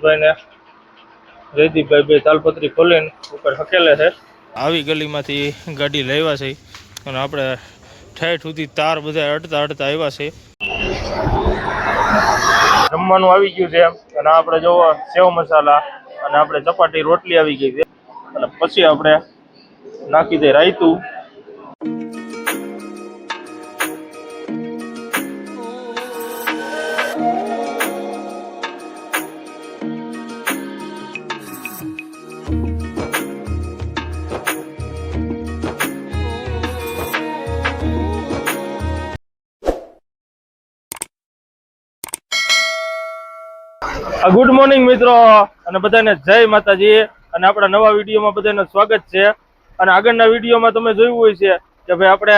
કલ્પેશભાઈને જયદીપભાઈ બે તાલપત્રી ખોલીને ઉપર હકેલે છે. આવી ગલીમાંથી ગાડી લાવ્યા છે અને આપણે ઠેઠ સુધી તાર બધા અડતા અડતા આવ્યા છે. જમવાનું આવી ગયું છે અને આપણે જોવો સેવ મસાલા અને આપણે ચપાટી રોટલી આવી ગઈ છે. અને પછી આપણે નાખી દે રાયતું. ગુડ મોર્નિંગ મિત્રો, અને બધાને જય માતાજી, અને આપણા નવા વિડીયોમાં બધાને સ્વાગત છે. અને આગળના વિડીયોમાં તમે જોયું હોય છે કે ભાઈ આપણે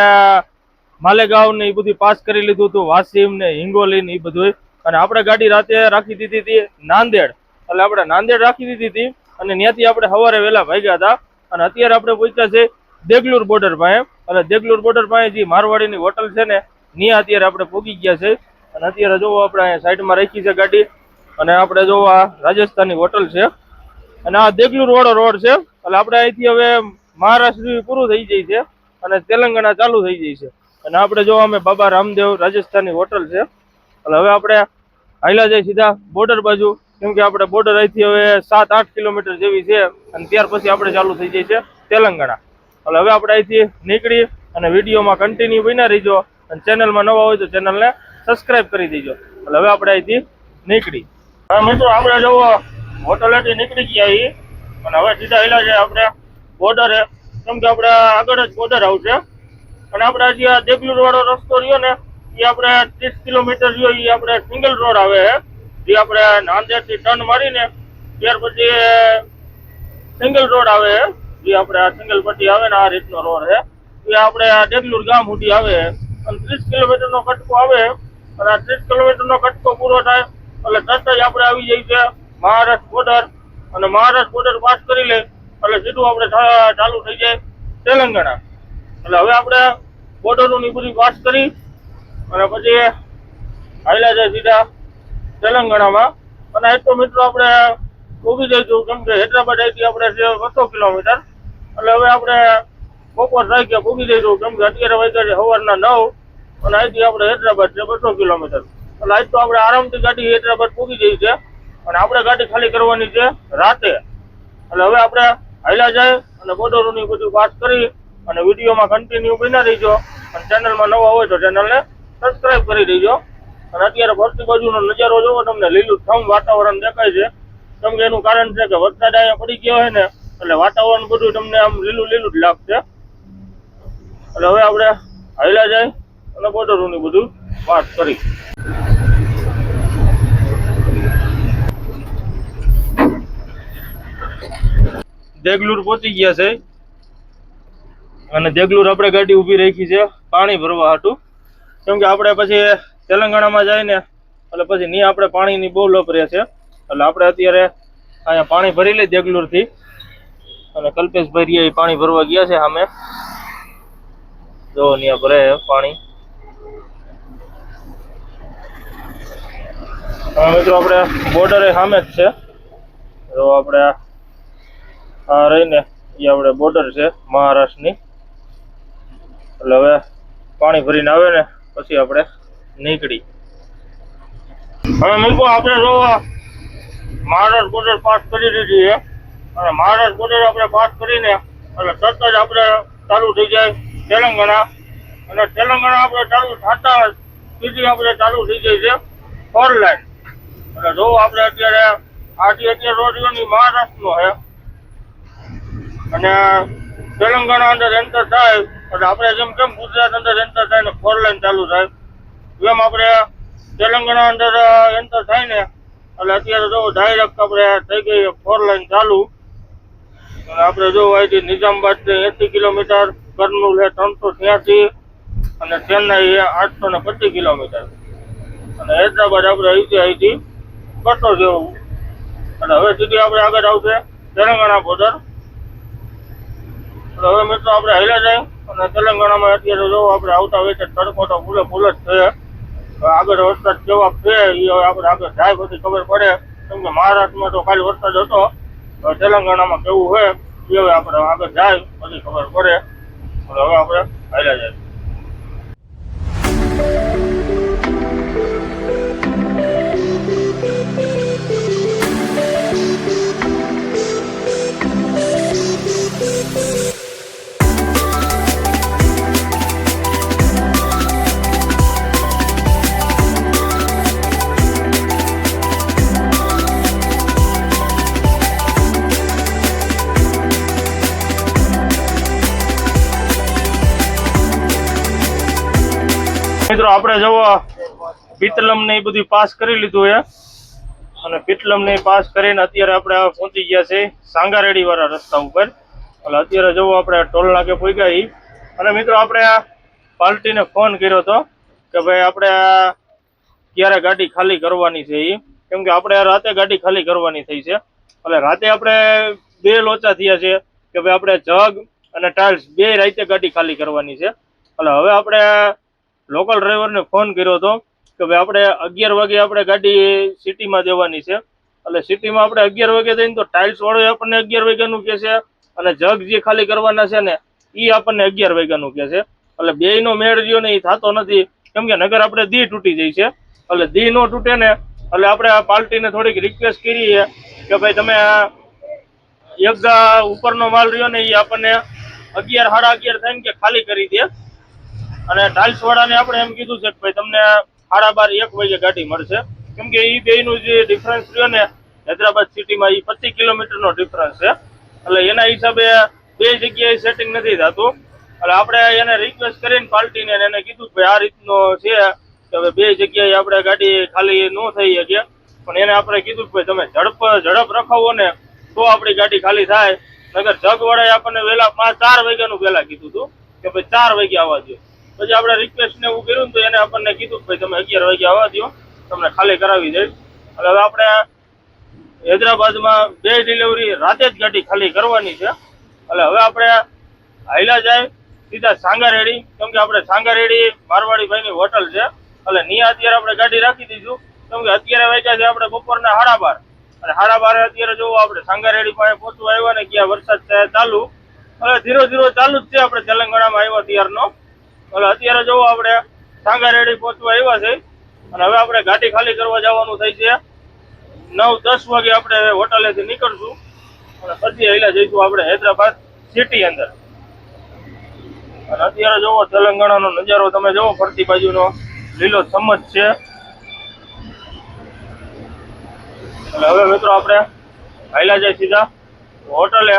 માલેગાંવ ને એ બધું પાસ કરી લીધું હતું, વાસીમ ને હિંગોલી ને એ બધું. અને આપણે ગાડી રાતે રાખી દીધી હતી નાંદેડ. એટલે આપણે નાંદેડ રાખી દીધી હતી, અને ત્યાંથી આપણે સવારે વહેલા ભાગ્યા હતા. અને અત્યારે આપણે પહોંચ્યા છે દેગલુર બોર્ડર પાસે. અને દેગલુર બોર્ડર પાસે જે મારવાડીની હોટલ છે ને, ત્યાં અત્યારે આપણે પહોંચી ગયા છે અને અત્યારે જોવો આપણે સાઈડમાં રાખી છે ગાડી. અને આપણે જો આ રાજસ્થાની હોટલ છે, અને આ દેગલુર વાળો રોડ છે, એટલે આપણે અહીંથી હવે મહારાષ્ટ્ર પૂરું થઈ જાય છે, અને તેલંગાણા ચાલુ થઈ જાય છે. અને આપણે જો અમે બાબા રામદેવ રાજસ્થાની હોટલ છે, એટલે હવે આપણે હાઈલા જાય સીધા બોર્ડર બાજુ, કેમ કે આપણે બોર્ડર અહીંથી હવે સાત આઠ કિલોમીટર જેવી છે, અને ત્યાર પછી આપણે ચાલુ થઈ જાય છે તેલંગાણા. એટલે હવે આપણે અહીંથી નીકળી અને વિડીયોમાં કન્ટિન્યુ બન્યા રહીજો, અને ચેનલમાં નવા હોય તો ચેનલને સબસ્ક્રાઇબ કરી દેજો. એટલે હવે આપણે અહીંથી નીકળી. હવે મિત્રો, આપણે જો હોટલેથી નીકળી ગયા છીએ અને હવે સીધા હેલા છે આપણે બોર્ડરે કેમ કે આપણે આગળ જ બોર્ડર આવશે. અને આપણે હજી આ દેગલુર વાળો રસ્તો રહ્યો ને એ આપણે ત્રીસ કિલોમીટર રહ્યો એ આપણે સિંગલ રોડ આવે છે. જે આપણે નાંદેડથી ટર્ન મારીને, ત્યાર પછી સિંગલ રોડ આવે છે. જે આપણે આ સિંગલ પટ્ટી આવે ને, આ રીતનો રોડ છે. એ આપણે આ દેગલુર ગામ સુધી આવે અને ત્રીસ કિલોમીટર નો કટકો આવે અને આ ત્રીસ કિલોમીટર નો કટકો પૂરો થાય એટલે તરત જ આપણે આવી જઈએ છે મહારાષ્ટ્ર બોર્ડર અને મહારાષ્ટ્ર બોર્ડર પાસ કરી લે એટલે સીધું આપણે ચાલુ થઈ જાય તેલંગાણા. એટલે હવે આપણે બોર્ડરોની બધી પાસ કરી અને પછી આવેલા જાય સીધા તેલંગાણામાં. અને એટલો મિત્રો આપણે ઊભી જઈશું કેમ કે હૈદરાબાદ અહીંથી આપણે છે બસો કિલોમીટર. એટલે હવે આપણે બપોર થઈ ગયા ભૂગી જઈશું કેમ કે અત્યારે વાગ્યા છે સવારના નવ. અને અહીંથી આપણે હૈદરાબાદ છે બસો કિલોમીટર. એટલે આજ તો આપણે આરામથી ગાડી હૈદરાબાદ પૂકી જઈ છે. અને આપણે ગાડી ખાલી કરવાની છે રાતે. એટલે હવે આપણે હાલ્યા જાય અને બોર્ડરોની બધું વાત કરી અને વિડીયોમાં કન્ટિન્યુ બના રહીજો. અને ચેનલમાં નવા હોય તો ચેનલને સબસ્ક્રાઇબ કરી દેજો. અને અત્યારે ફરતી બાજુનો નજારો જોવો તમને લીલું થમ વાતાવરણ દેખાય છે. કેમ કે એનું કારણ છે કે વરસાદ અહીંયા પડી ગયો હોય ને, એટલે વાતાવરણ બધું તમને આમ લીલું લીલું જ લાગશે. એટલે હવે આપણે હાલ્યા જાય અને બોર્ડરોની બધું વાત કરી. દેગલુર પહોંચી ગયા છે. અને દેગલુર આપણે ગાડી ઊભી રાખી છે. પાણી ભરવા હાટું. કેમ કે આપણે પછી તેલંગાણામાં જાય ને એટલે પછી નહીં આપણે પાણીની બહુ લપ રહે છે. એટલે આપણે અત્યારે અહીંયા પાણી ભરી લઈ દેગલુરથી. અને કલ્પેશભાઈ રહ્યા એ પાણી ભરવા ગયા છે સામે. જો ત્યાં ભરે પાણી. મિત્રો, આપણે બોર્ડરે સામે જ છે. તો આપણે આ રહીને એ આપણે બોર્ડર છે મહારાષ્ટ્રની. એટલે હવે પાણી ભરીને આવે ને પછી આપણે નીકળી. હવે મિત્રો આપણે જો મહારાષ્ટ્ર બોર્ડર પાસ કરી દીધી છે. અને મહારાષ્ટ્ર બોર્ડર આપણે પાસ કરીને એટલે તરત જ આપણે ચાલુ થઈ જાય તેલંગાણા. અને તેલંગાણા આપણે ચાલુ થતા સીધી આપણે ચાલુ થઈ જાય છે ફોર લાઈન એટલે જો આપણે અત્યારે આજે અત્યારે રોડની મહારાષ્ટ્રનો છે અને તેલંગાણા અંદર એન્ટર થાય એટલે આપણે જેમ કેમ ગુજરાત અંદર એન્ટર થાય ને ફોર લાઈન ચાલુ થાય. એમ આપણે તેલંગાણા અંદર એન્ટર થાય ને, એટલે અત્યારે જો ડાયરેક્ટ આપણે થઈ ગઈ ફોર લાઈન ચાલુ. અને આપણે જો અહીંથી નિઝામાબાદ એસી કિલોમીટર, કર્નુલ છે ત્રણસો છ્યાસી, અને ચેન્નાઈ એ આઠસો ને પચીસ કિલોમીટર. અને હૈદરાબાદ આપણે અહીંથી અહીંથી બસો જેવું. અને હવે સીધી આપણે આગળ આવશે તેલંગાણા બોર્ડર હવે મિત્રો આપણે હેલા જાય અને તેલંગાણામાં અત્યારે જો આપણે આવતા હોય તડકો તો પૂરે ફૂલ જ છે. આગળ વરસાદ કેવા છે એ હવે આપણે આગળ જાય પછી ખબર પડે. કે મહારાષ્ટ્રમાં તો ખાલી વરસાદ હતો. તેલંગાણામાં કેવું હોય એ હવે આપણે આગળ જાય પછી ખબર પડે. હવે આપણે હેલા જાય. આપણે જવો પિત્તલમ ને એ બધું પાસ કરી લીધું એ અને પિત્તલમ ને પાસ કરીને અત્યારે આપણે પહોંચી ગયા છે સાંગારેડી વાળા રસ્તા ઉપર. એટલે અત્યારે જવો આપણે ટોલ નાકે પહોંચ્યા એ અને મિત્રો આપણે પાર્ટીને ફોન કર્યો હતો કે ભાઈ આપણે ક્યારે ગાડી ખાલી કરવાની છે એ કેમ કે આપણે રાતે ગાડી ખાલી કરવાની થઈ છે. એટલે રાતે આપણે બે લોચા થયા છે કે ભાઈ આપણે જગ અને ટાઇલ્સ બે રાતે ગાડી ખાલી કરવાની છે. એટલે હવે આપણે લોકલ ડ્રાઈવરને ફોન કર્યો હતો કે ભાઈ આપણે અગિયાર વાગે આપણે ગાડી સિટીમાં દેવાની છે. એટલે સિટીમાં આપણે અગિયાર વાગે જઈને તો ટાઇલ્સ વાળો આપણને અગિયાર વાગ્યાનું કહે છે અને જગ જે ખાલી કરવાના છે ને એ આપણને અગિયાર વાગ્યાનું કહે છે. એટલે બેયનો મેળ રહ્યો ને એ થતો નથી. કેમ કે નગર આપણે દી તૂટી જાય છે. એટલે દી નો તૂટે ને એટલે આપણે આ પાર્ટીને થોડીક રિક્વેસ્ટ કરીએ કે ભાઈ તમે એક ઉપરનો માલ રહ્યો ને એ આપણને અગિયાર, સાડા અગિયાર થાય ને કે ખાલી કરી દે. અને ટાઇલ્સ વાળાને આપણે એમ કીધું છે કે ભાઈ તમને સાડા બાર એક વાગે ગાડી મળશે. કેમ કે એ બેયનું જે ડિફરન્સ રહ્યો ને, હૈદરાબાદ સિટીમાં એ પચીસ કિલોમીટરનો ડિફરન્સ છે. એટલે એના હિસાબે બે જગ્યાએ સેટિંગ નથી થતું. એટલે આપણે એને રિક્વેસ્ટ કરીને પાર્ટીને એને કીધું કે ભાઈ આ રીતનો છે કે હવે બે જગ્યાએ આપણે ગાડી ખાલી ન થઈ શકે. પણ એને આપણે કીધું કે ભાઈ તમે ઝડપ ઝડપ રખાવો ને, તો આપણી ગાડી ખાલી થાય. નગર જગવાળાએ આપણને વહેલા પાંચ, ચાર વાગ્યાનું વહેલા કીધું હતું કે ભાઈ ચાર વાગે આવવા દો પછી આપણે રિક્વેસ્ટ ને એવું કર્યું ને તો એને આપણને કીધું કે ભાઈ તમે અગિયાર વાગે આવવા દો તમને ખાલી કરાવી દઈશ. એટલે હવે આપણે હૈદરાબાદમાં બે ડિલિવરી રાતે જ ગાડી ખાલી કરવાની છે. એટલે હવે આપણે હાઈલા જાય, સીધા સાંગારેડી. કેમ કે આપણે સાંગારેડી મારવાડી ભાઈની હોટલ છે. એટલે ત્યાં અત્યારે આપણે ગાડી રાખી દીધું. કેમ કે અત્યારે વાગ્યા છે આપણે બપોરના સાડા બાર. અને સાડા બારે અત્યારે જોવો આપણે સાંગારેડી પાસે પહોંચવા આવ્યા ને, ક્યાં વરસાદ થયા ચાલુ. એટલે ધીરો ધીરો ચાલુ જ છે આપણે તેલંગાણામાં આવ્યા ત્યારનો. એટલે અત્યારે જોવો આપણે સાંગારેડી પહોંચવા આવ્યા છે, અને હવે આપણે ગાડી ખાલી કરવા જવાનું થાય છે. નવ, દસ વાગે આપણે હોટલેથી નીકળશું. અને પછી અહીંલા જઈશું આપણે હૈદરાબાદ સિટી અંદર. અને અત્યારે જોવો તેલંગાણાનો નજારો તમે જોવો, ફરતી બાજુનો, લીલો સમજ છે. એટલે હવે મિત્રો આપણે હાઈલા જાય સીધા હોટલે.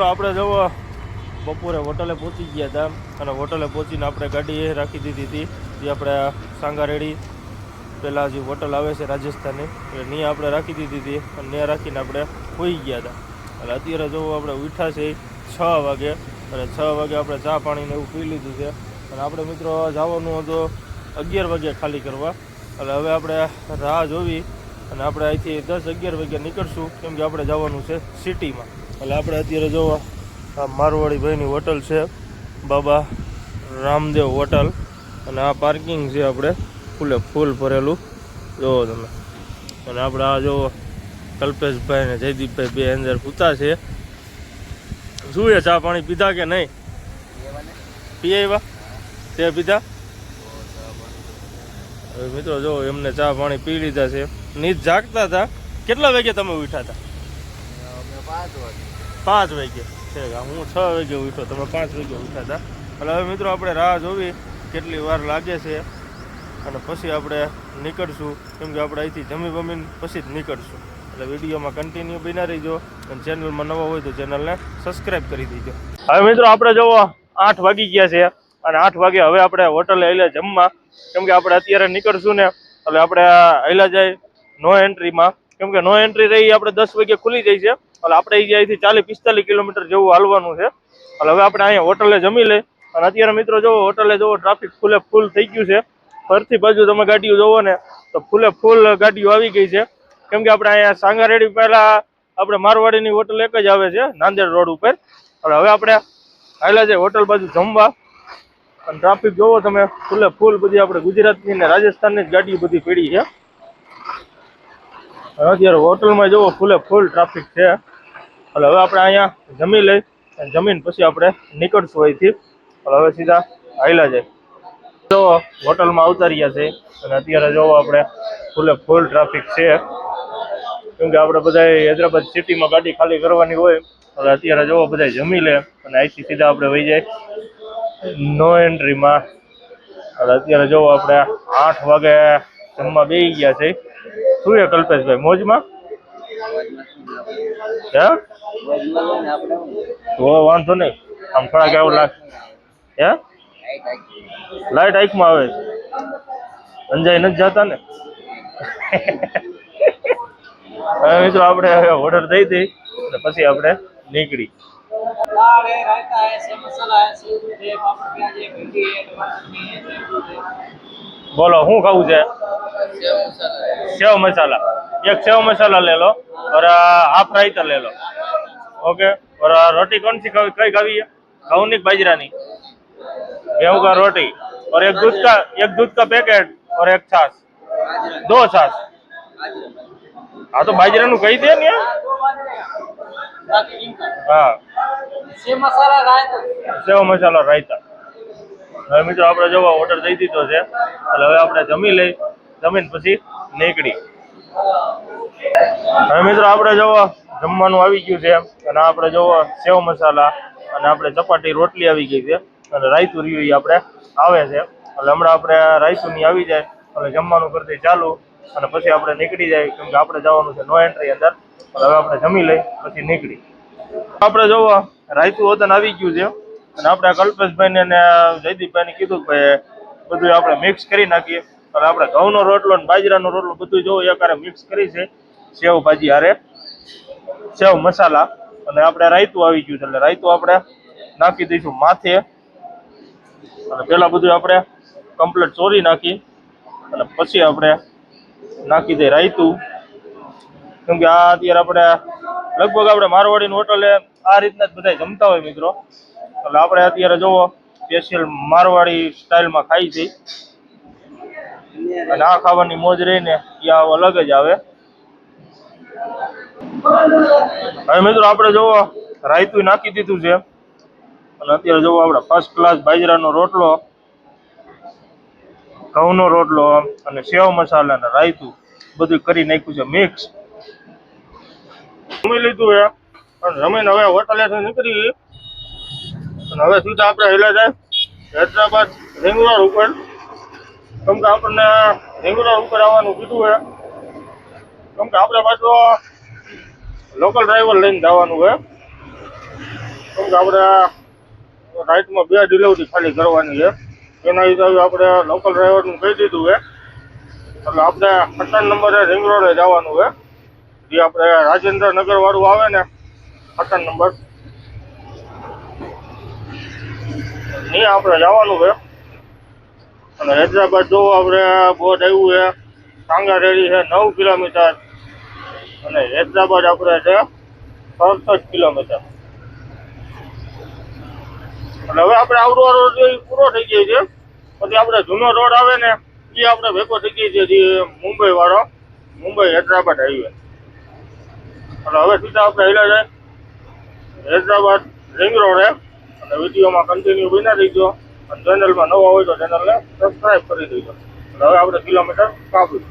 મિત્રો, આપણે જવો બપોરે હોટલે પહોંચી ગયા હતા અને હોટલે પહોંચીને આપણે ગાડી એ રાખી દીધી હતી. જે આપણે સાંગારેડી પહેલાં જે હોટલ આવે છે રાજસ્થાની એટલે ત્યાં આપણે રાખી દીધી હતી અને ત્યાં રાખીને આપણે હોઈ ગયા હતા. એટલે અત્યારે જો આપણે ઉઠ્યા છે છ વાગે અને છ વાગે આપણે ચા પાણીને એવું પી લીધું છે. અને આપણે મિત્રો જવાનું હતું અગિયાર વાગે ખાલી કરવા. એટલે હવે આપણે રાહ જોવી અને આપણે અહીંથી દસ અગિયાર વાગે નીકળશું, કેમ કે આપણે જવાનું છે સિટીમાં. એટલે આપણે અત્યારે જો આ મારવાડી ભાઈની હોટલ છે, બાબા રામદેવ હોટલ. અને આ પાર્કિંગ છે આપણે, ફૂલે ફૂલ ભરેલું. જોવો તમે. અને આપણે આ જો કલ્પેશભાઈ ને જયદીપભાઈ બે અંદર પૂતા છે. શું ચા પાણી પીધા કે નહીં? પી તે પીધા? હવે મિત્રો જો એમને ચા પાણી પી લીધા છે. નીચ જાગતા હતા. કેટલા વાગે તમે ઉઠ્યા હતા? પાંચ વાગે છે હું છ વાગે ઉઠો તમે પાંચ વાગે ઉઠ્યા હતા. એટલે હવે મિત્રો આપણે રાહ જોવી, કેટલી વાર લાગે છે અને પછી આપણે નીકળશું. કેમ કે આપણે અહીંથી જમી બમીને પછી જ નીકળશું. એટલે વિડીયોમાં કન્ટિન્યુ બિના રહીજો અને ચેનલમાં નવા હોય તો ચેનલને સબસ્ક્રાઈબ કરી દેજો. હવે મિત્રો આપણે જોવો, આઠ વાગી ગયા છે અને આઠ વાગે હવે આપણે હોટલે આવેલા જમવા. કેમ કે આપણે અત્યારે નીકળશું ને, એટલે આપણે આવેલા જાય નો એન્ટ્રીમાં કેમ કે નો એન્ટ્રી રહી, આપણે દસ વાગે ખુલી જાય છે. એટલે આપણે અહીંયાથી ચાલીસ પિસ્તાલીસ કિલોમીટર જેવું હાલવાનું છે. એટલે હવે આપણે અહીંયા હોટલે જમી લઈ. અને અત્યારે મિત્રો જુઓ હોટલે જુઓ, ટ્રાફિક ફૂલે ફૂલ થઈ ગયું છે. ફરતી બાજુ તમે ગાડીઓ જોવો ને, તો ફૂલે ફૂલ ગાડીઓ આવી ગઈ છે. કેમ કે આપણે અહીંયા સાંગારેડી પહેલા આપણે મારવાડીની હોટલ એક જ આવે છે, નાંદેડ રોડ ઉપર. એટલે હવે આપણે આવેલા છે હોટલ બાજુ જમવા. અને ટ્રાફિક જોવો તમે, ફૂલે ફૂલ બધી આપણે ગુજરાતની ને રાજસ્થાનની જ ગાડીઓ બધી પડી છે. અને અત્યારે હોટલમાં જોવો ફૂલે ફૂલ ટ્રાફિક છે. એટલે હવે આપણે અહીંયા જમી લઈ અને જમીન પછી આપણે નીકળશું અહીંથી. એટલે હવે સીધા હાઈલા જાય જો હોટલમાં આવતા રહ્યા છે અને અત્યારે જોવો આપણે ફૂલે ફૂલ ટ્રાફિક છે. કેમ કે આપણે બધા હૈદરાબાદ સિટીમાં ગાડી ખાલી કરવાની હોય એટલે અત્યારે જોવો બધા જમી લે અને અહીંથી સીધા આપણે વહી જાય. નો એન્ટ્રીમાં એટલે અત્યારે જોવો આપણે આઠ વાગે જમવા બે ગયા છે. શું કલ્પેશભાઈ, મોજમાં? તો વાંધો નહીં. આમ થોડાક એવું લાગશે હે? લાઈટ આઈકમાં આવે અંજાઈ નથી જતા ને? મિત્રો આપડે હવે ઓર્ડર થઈ દઈ અને પછી આપણે નીકળી. બોલો શું ખાવું છે? સેવ મસાલા. એક સેવ મસાલા લેલો લો. और हाफ रायता ले लो ओके और रोटी कौन सी खावी कई खावी है घऊं की बाजरा नहीं गेहूं का रोटी और एक दूध का एक दूध का पैकेट और एक छाछ दो छाछ हाँ तो बाजरा નું કહી દે ને दो बाजरे बाकी जिनका હા सेव मसाला रायता સેવ મસાલા રાયતા હવે મિત્રો આપણે જોવા ઓર્ડર દઈ દીધો છે એટલે હવે આપણે જમી લઈ જમીન પછી નીકળી હવે મિત્રો આપણે જોવો, જમવાનું આવી ગયું છે અને આપણે જોવો, સેવ મસાલા અને આપણે ચપાટી, રોટલી આવી ગઈ છે. અને રાયતું રહ્યું આપણે આવે છે. એટલે હમણાં આપણે રાયતુંની આવી જાય, એટલે જમવાનું કરતી ચાલુ. અને પછી આપણે નીકળી જાય, કેમ કે આપણે જવાનું છે નો એન્ટ્રી અંદર. હવે આપણે જમી લઈ, પછી નીકળી. આપણે જોવો, રાયતું વતન આવી ગયું છે. અને આપણે કલ્પેશભાઈ ને જયદીપભાઈ કીધું કે બધું આપણે મિક્સ કરી નાખીએ. એટલે આપણે ઘઉંનો રોટલો ને બાજરાનો રોટલો બધું જોવો એકારે મિક્સ કરી છે. સેવ ભાજી હારે. સેવ મસાલા. અને આપણે રાયતું આવી ગયું છે, એટલે રાયતું આપણે નાખી દઈશું માથે. અને પેલા બધું આપણે કમ્પ્લીટ ચોરી નાખી. અને પછી આપણે નાખી દઈએ રાયતું. કેમ કે આ અત્યારે આપણે લગભગ આપણે મારવાડીની હોટલે આ રીતના જ બધા જમતા હોય મિત્રો. એટલે આપણે અત્યારે જોવો સ્પેશિયલ મારવાડી સ્ટાઇલમાં ખાઈ છે. અને આ ખાવાની મોજ રહીને એ આ અલગ જ આવે. હવે મિત્રો આપણે જોવો, રાયતું નાખી દીધું છે. અને અત્યારે જોવો આપણે ફર્સ્ટ ક્લાસ બાજરાનો રોટલો, ઘઉંનો રોટલો અને સેવ મસાલા અને રાયતું બધું કરી નાખ્યું છે મિક્સ જમી લીધું છે. અને જમીને હવે હોટલેથી નીકળી અને હવે સીધા આપણે હેલા જાય, હૈદરાબાદ રિંગ રોડ ઉપર. કેમ કે આપણને રિંગ રોડ ઉપર આવવાનું કીધું છે. કેમ કે આપણે પાછું લોકલ ડ્રાઈવર લઈને જવાનું છે. કેમ કે આપણે રાઈટમાં બે ડિલિવરી ખાલી કરવાની છે. એના હિસાબે આપણે લોકલ ડ્રાઈવરનું કહી દીધું છે. એટલે આપણે અઠાણ નંબરે રિંગ રોડે જવાનું છે. જે આપણે રાજેન્દ્રનગર વાળું આવે ને અઠાણ નંબર નહીં આપણે જવાનું છે. અને હૈદરાબાદ જો આપણે બોર્ડ આવ્યું છે સાંગારેડી છે, નવ કિલોમીટર. અને હૈદરાબાદ આપણે છે, સડસઠ કિલોમીટર. અને હવે આપણે આવડો રોડ પૂરો થઈ ગયો છે, પછી આપણે જૂનો રોડ આવે ને એ આપણે ભેગો થઈ ગઈ છે મુંબઈ વાળો. મુંબઈ હૈદરાબાદ હાઈવે. અને હવે સીધા આપણે હેલા જાય. હૈદરાબાદ રિંગ રોડ અને વિડીયોમાં કન્ટિન્યુ બના દઈજો અને ચેનલમાં નવા હોય તો ચેનલને સબસ્ક્રાઈબ કરી દેજો. એટલે હવે આપણે કિલોમીટર કાપી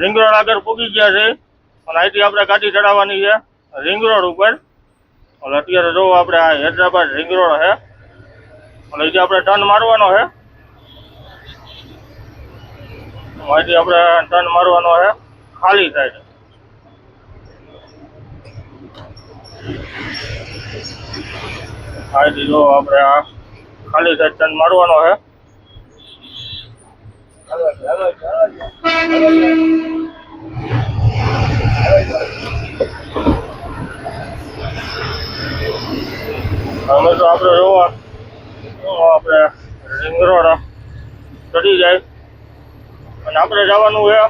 રિંગ રોડ આગળ પૂગી ગયા છે. અને અહીંથી આપણે ગાડી ચડાવવાની છે. રિંગ રોડ ઉપર. એટલે અત્યારે જો આપણે આ હૈદરાબાદ રિંગ રોડ છે. એટલે જે આપણે ટર્ન મારવાનો છે. અહીંથી આપણે ટર્ન મારવાનો છે ખાલી સાઈડ અહીંથી જો આપણે ખાલી સાઈડ ટર્ન મારવાનો છે અમે તો આપણે જોવા. આપણે રિંગ રોડ ચડી જાય. અને આપણે જવાનું છે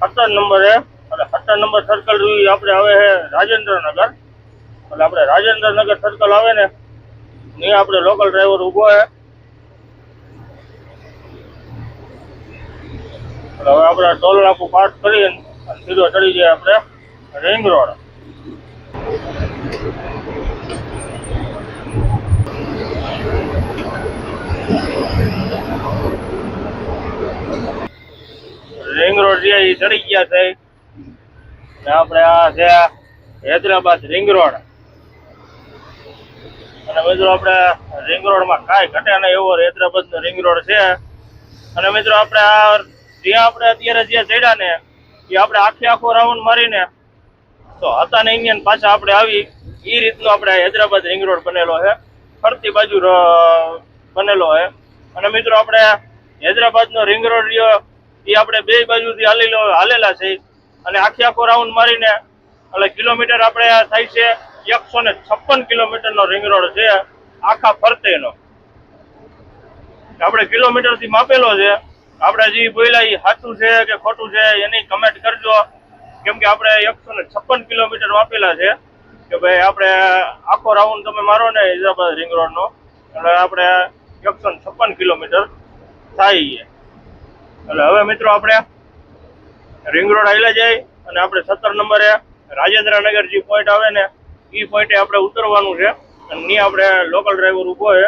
સત્તર નંબરે અને સત્તર નંબર સર્કલ આપણે આવે છે રાજેન્દ્રનગર. એટલે આપણે રાજેન્દ્રનગર સર્કલ આવે ને નહીં આપણે લોકલ ડ્રાઈવર ઊભો છે. એટલે હવે આપણે ટોલ નાકું પાસ કરીને સીધો ચડી જાય આપણે રિંગ રોડ રિંગ રોડ છે એ ચડી ગયા છે. આપણે આ છે હૈદરાબાદ રિંગ રોડ અને મિત્રો આપણે રિંગ રોડમાં કાંઈ ઘટે ને એવો હૈદરાબાદનો રિંગ રોડ છે. અને મિત્રો આપણે આ જ્યાં આપણે અત્યારે જે ચડ્યા ને, એ આપણે આખે આખો રાઉન્ડ મારીને તો હતા ને ઇન્ડિયન પાછા આપણે આવી. એ રીતનો આપણે હૈદરાબાદ રિંગ રોડ બનેલો છે. ફરતી બાજુ બનેલો છે. અને મિત્રો આપણે હૈદરાબાદનો રિંગ રોડ રહ્યો એ આપણે બે બાજુથી હાલી હાલેલા છે. અને આખે આખો રાઉન્ડ મારીને, એટલે કિલોમીટર આપણે થાય છે એકસો ને છપ્પન કિલોમીટરનો રિંગ રોડ છે. આખા ફરતેનો. આપણે કિલોમીટરથી માપેલો છે. આપણે જે બોલ્યા એ સાચું છે કે ખોટું છે, એની કમેન્ટ કરજો. કેમ કે આપણે એકસો ને છપ્પન કિલોમીટર માપેલા છે. કે ભાઈ આપણે આખો રાઉન્ડ તમે મારો ને હૈદરાબાદ રિંગ રોડ નો. એટલે આપણે એકસો ને છપ્પન કિલોમીટર થાય છે. એટલે હવે મિત્રો આપણે રિંગ રોડ હાઈલે જઈ અને આપણે સત્તર નંબરે રાજેન્દ્રનગર જે પોઈન્ટ આવે ને એ પોઈન્ટે આપણે ઉતરવાનું છે. અને ની આપણે લોકલ ડ્રાઈવર ઊભો છે.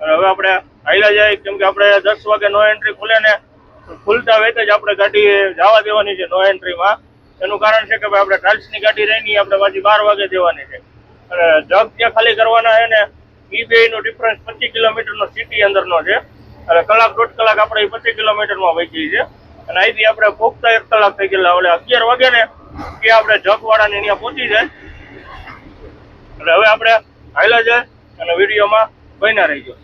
અને હવે આપણે હાઈલા જાય કેમ કે આપણે દસ વાગે નો એન્ટ્રી ખુલે ને ખુલતા વેત જ આપણે ગાડી જવા દેવાની છે નો એન્ટ્રીમાં એનું કારણ છે કે ભાઈ આપણે ટાઇલ્સની ગાડી રહી નહીં આપણે પાછી બાર વાગે દેવાની છે. અને જગ જે ખાલી કરવાના છે ને એ બે ડિફરન્સ પચીસ કિલોમીટરનો સિટી અંદરનો છે. એટલે કલાક દોઢ કલાક આપણે પચીસ કિલોમીટરમાં વહી છે અને અહીંથી આપણે પોખતા એક કલાક થઈ ગયેલા એટલે અગિયાર વાગે ને કે આપણે જગવાડાને અહીંયા પહોંચી જાય. એટલે હવે આપણે હાઈલા જાય અને વિડીયોમાં બન્યા રહીજો.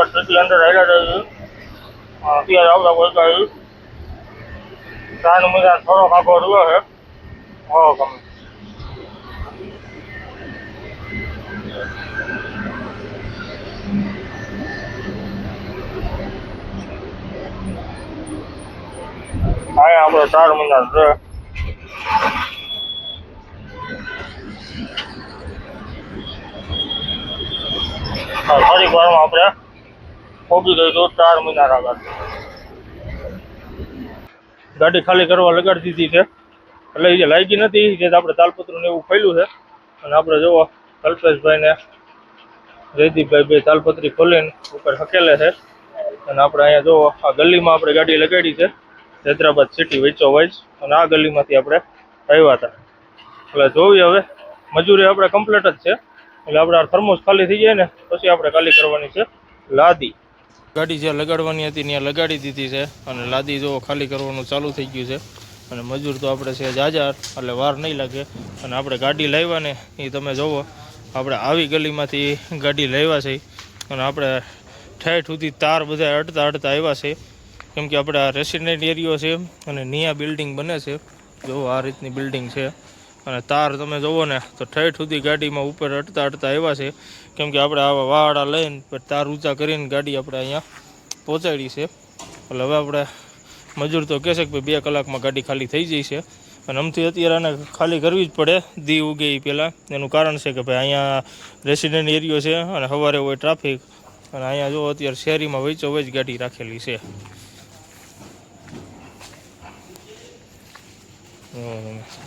અહીંયાથી અંદર આવ્યા જઈએ અત્યારે આવતા કોઈ કાંઈ ચાર મહિના થોડો કાકો રહ્યો છે હો ગમે અહીંયા આપણે ચાર મહિના છે હા, થોડીક વારમાં આપણે પહોંચી ગઈ ચાર મહિના ગાડી ખાલી કરવા લગાડી દીધી છે. એટલે એ લાગી નથી જે આપણે તાલપત્રું એવું ખોલ્યું છે. અને આપણે જોવો કલ્પેશભાઈ ને જયદીપભાઈ બે તાલપત્રી ખોલીને ઉપર હકેલે છે. અને આપણે અહીંયા જોવો, આ ગલીમાં આપણે ગાડી લગાડી છે. હૈદરાબાદ સિટી વેચો વચ અને આ ગલીમાંથી આપણે આવ્યા હતા. એટલે જોઈએ હવે, મજૂરી આપણે કમ્પ્લીટ જ છે. એટલે આપણે આ થર્મોસ ખાલી થઈ જાય ને, પછી આપણે ખાલી કરવાની છે લાદી. ગાડી જ્યાં લગાડવાની હતી ત્યાં લગાડી દીધી છે અને લાદી જો ખાલી કરવાનું ચાલુ થઈ ગયું છે. અને મજૂર તો આપણે છે જાજા એટલે વાર નહીં લાગે. અને આપણે ગાડી લાવ્યા એ તમે જુઓ, આપણે આવી ગલીમાંથી ગાડી લાવ્યા છે. અને આપણે ઠેઠ સુધી તાર બધા અડતા અડતા આવ્યા છે. કેમ કે આપણે આ રેસિડેન્ટ એરિયો છે અને નિયા બિલ્ડિંગ બને છે. જો આ રીતની બિલ્ડિંગ છે. અને તાર તમે જુઓ ને, તો ઠેઠ સુધી ગાડીમાં ઉપર અડતા અડતા આવ્યા છે. કેમ કે આપણે આવા વાળા લઈને તાર ઊંચા કરીને ગાડી આપણે અહીંયા પહોંચાડી છે. એટલે હવે આપણે મજૂર તો કહેશે કે ભાઈ બે કલાકમાં ગાડી ખાલી થઈ જઈ છે. અને આમથી અત્યારે આને ખાલી કરવી જ પડે દી ઉગે એ પહેલાં. એનું કારણ છે કે ભાઈ અહીંયા રેસિડેન્ટ એરિયો છે અને સવારે હોય ટ્રાફિક અને અહીંયા જો અત્યારે શહેરીમાં વેચો વચ ગાડી રાખેલી છે. હમ.